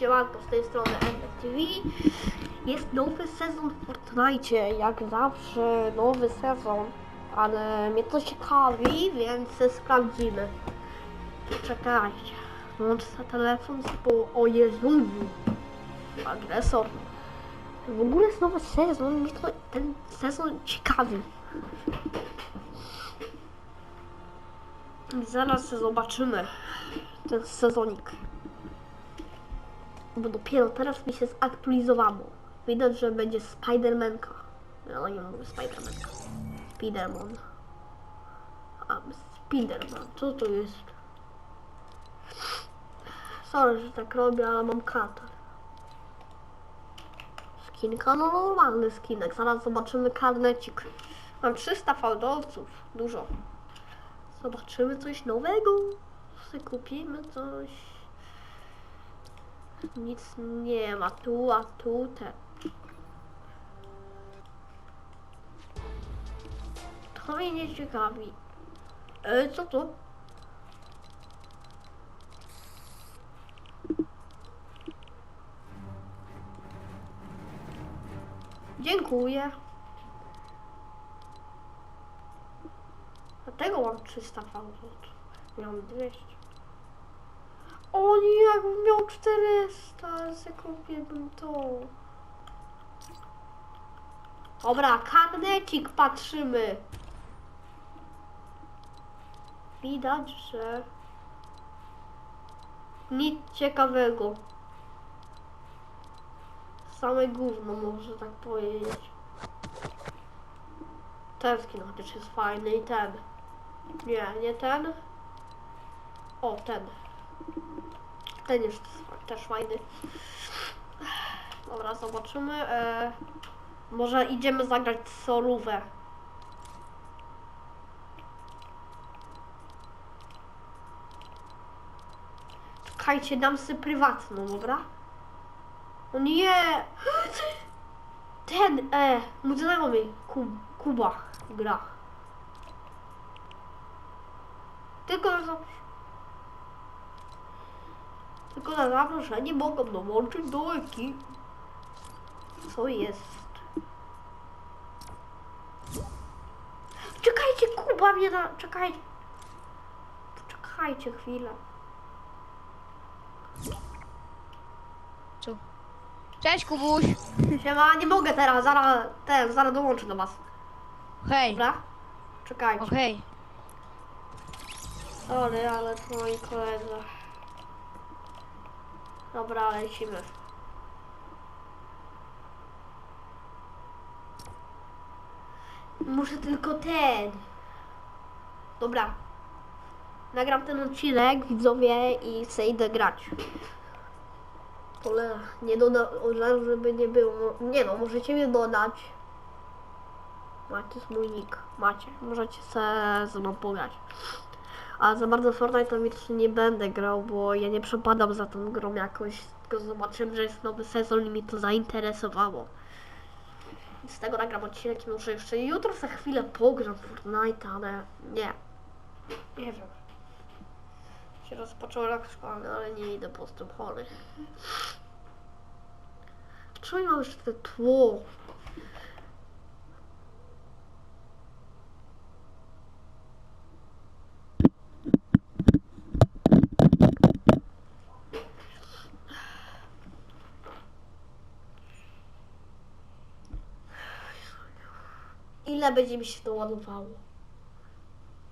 Siemanko, z tej strony MTV. Jest nowy sezon w Fortnite, jak zawsze nowy sezon, ale mnie to ciekawi, więc sprawdzimy. Czekajcie, włączę telefon, bo o Jezu, agresor. W ogóle jest nowy sezon, mnie to ten sezon ciekawi. Zaraz zobaczymy ten sezonik. Bo dopiero teraz mi się zaktualizowało. Widać, że będzie Spidermanka. No nie mówię Spidermanka. Spiderman. Spiderman. Co to jest? Sorry, że tak robię, ale mam katar. Skinka? No normalny skinek. Zaraz zobaczymy karnecik. Mam 300 fałdowców. Dużo. Zobaczymy coś nowego. Kupimy coś. Nic nie ma tu, a tu te. To mnie nie ciekawi. E, co to? Dziękuję. Dlatego mam 300 fałdów. Miałam 200. Nie, jakbym miał 400, zakupiłbym to. Dobra, karnecik patrzymy. Widać, że nic ciekawego. Same gówno, może tak powiedzieć. Ten skin chociaż jest fajny i ten. Nie, nie ten. O, ten. Ten jest też fajny. Dobra, zobaczymy. E, może idziemy zagrać solówę. Czekajcie, dam sobie prywatną, dobra? O nie! Ten, e, mój znajomy, Kub, Kuba gra. Tylko zapros- Tylko na zaproszenie mogą dołączyć do ekipy. Co jest? Czekajcie, Kuba mnie na... Czekajcie. Czekajcie chwilę. Co? Cześć Kubuś! Siema, nie mogę teraz, zaraz, ten, zaraz dołączę do was. Hej! Dobra? Czekajcie. Okej. Sorry, ale to moi koledzy. Dobra, lecimy. Muszę tylko ten. Dobra. Nagram ten odcinek, widzowie, i chcę idę grać. Ale nie doda od razu, żeby nie było. Nie no, możecie mnie dodać. Macie mój nick. Macie. Możecie se ze mną pograć. A za bardzo Fortnite to jeszcze nie będę grał, bo ja nie przepadam za tą grą jakoś. Tylko zobaczyłem, że jest nowy sezon i mi to zainteresowało. Z tego nagram odcinek i muszę jeszcze jutro za chwilę pogram Fortnite, ale nie. Nie wiem. Się rozpoczął rok szkolny, ale nie idę po prostu chory. Czemu mam jeszcze te tło? Ile będzie mi się to ładowało?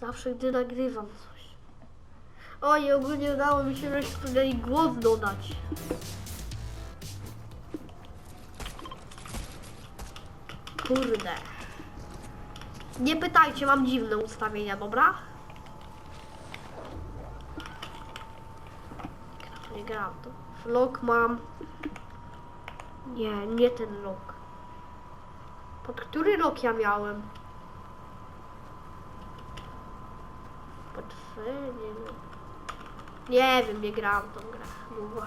Zawsze gdy nagrywam coś. Oj, ogólnie udało mi się wreszcie głos dodać. Kurde. Nie pytajcie, mam dziwne ustawienia, dobra? Nie gram to. Vlog mam. Nie, nie ten log. Pod który rok ja miałem? Pod trzy, nie wiem. Nie wiem, nie grałam tą grę. Długo.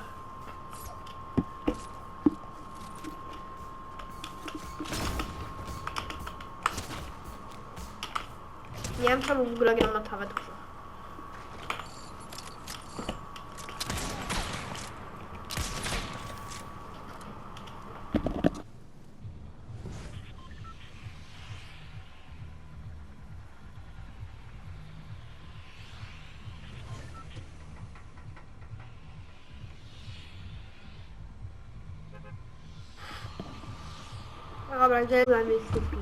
Nie wiem czemu w ogóle gram na klawiaturze. Dobra, gdzie dla miejscówki?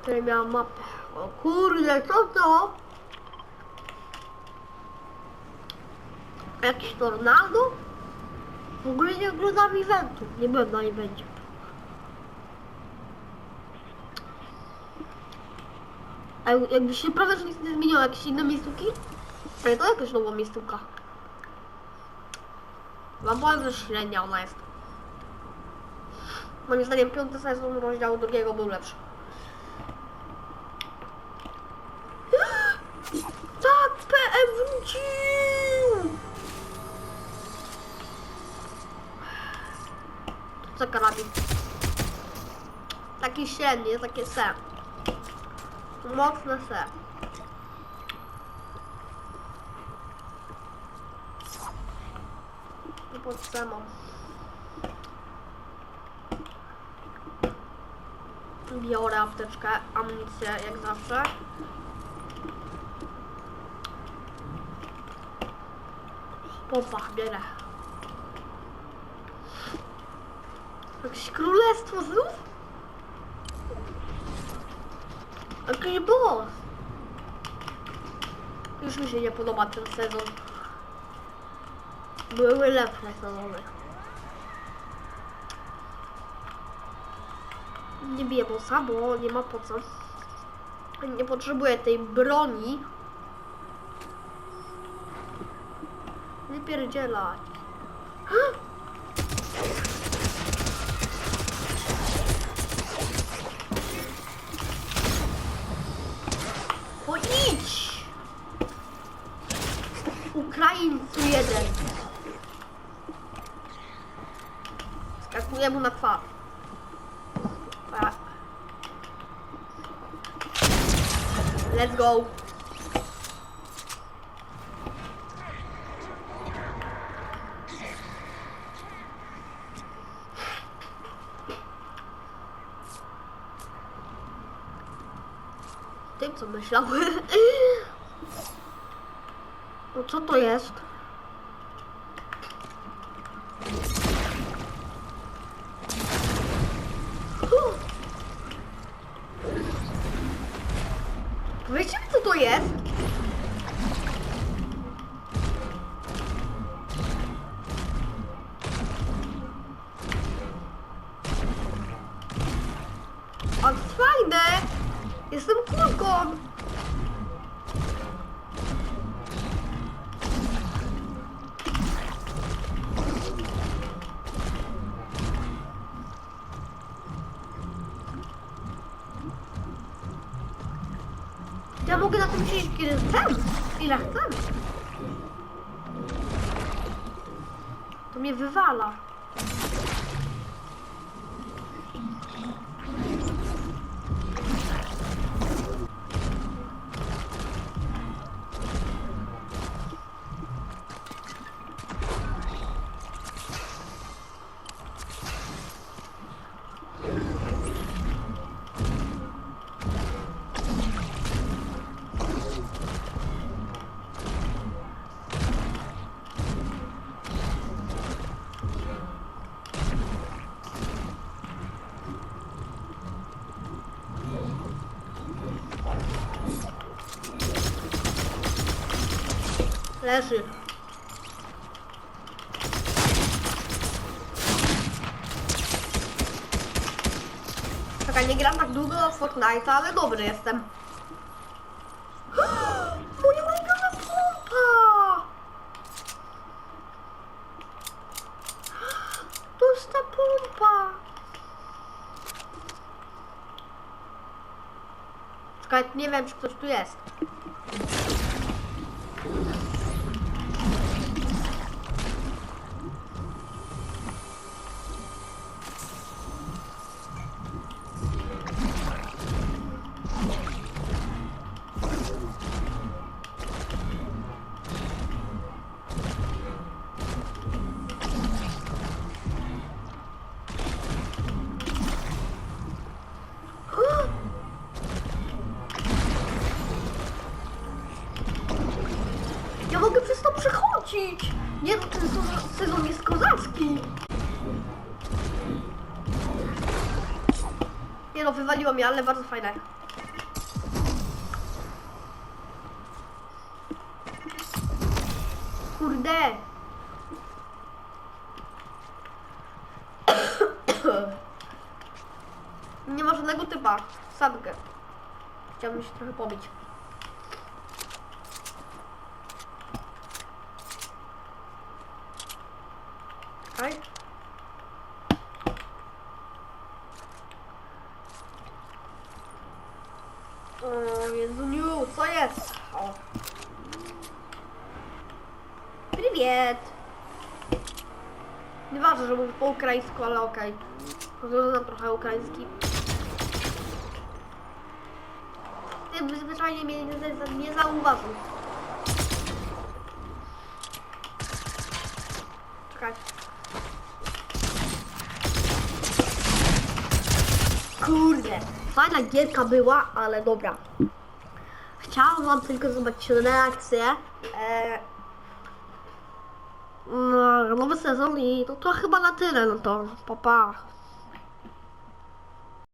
Tutaj miałam mapę. O kurde, co to? Jakiś tornado? W ogóle nie oglądam eventu. Nie byłem na evencie. A jak- jakby się prawie że nic nie zmieniło, jakieś inne miejscówki? Ale to jakaś nowa miejscówka. Powiem, że średnia ona jest. Moim zdaniem piąty sezon rozdziału drugiego był lepszy. Tak, PM wrócił! Co karabin? Taki średni, takie se. Mocne se. I pod samą. Biorę apteczkę, amunicję jak zawsze. Pompa, bierę. Jakieś królestwo znów? Jakiś boss. Już mi się nie podoba ten sezon. Były lepsze sezony. Nie biję bossa, bo nie ma po co. Nie potrzebuję tej broni. Nie pierdzielać. O idź! Ukraińcu jeden. Skakuję mu na twarz. Let's go. Tym co myślał. No co to jest? Kulką! Ja mogę na tym siedzieć kiedy chcę, ile chcę. To mnie Leży. Czekaj, nie gram tak długo w Fortnite, ale dobry jestem. Moja ulubiona pompa! To jest ta pompa! Czekaj, nie wiem, czy ktoś tu jest. Mogę przez to przechodzić! Nie no, ten sezon- jest kozacki! Nie no, wywaliło mnie, ale bardzo fajne. Kurde! Nie ma żadnego typa. Samkę. Chciałbym się trochę pobić. Czekaj. O Jezuniu, co jest? O. Prywiet! Nieważne, że mówię po ukraińsku, ale okej. Okay. znam trochę ukraiński. Ty zwyczajnie mnie nie, nie zauważył. Czekaj. Fajna gierka była, ale dobra. Chciałam wam tylko zobaczyć reakcję. E, no, nowy sezon i to, chyba na tyle, no to papa. Pa.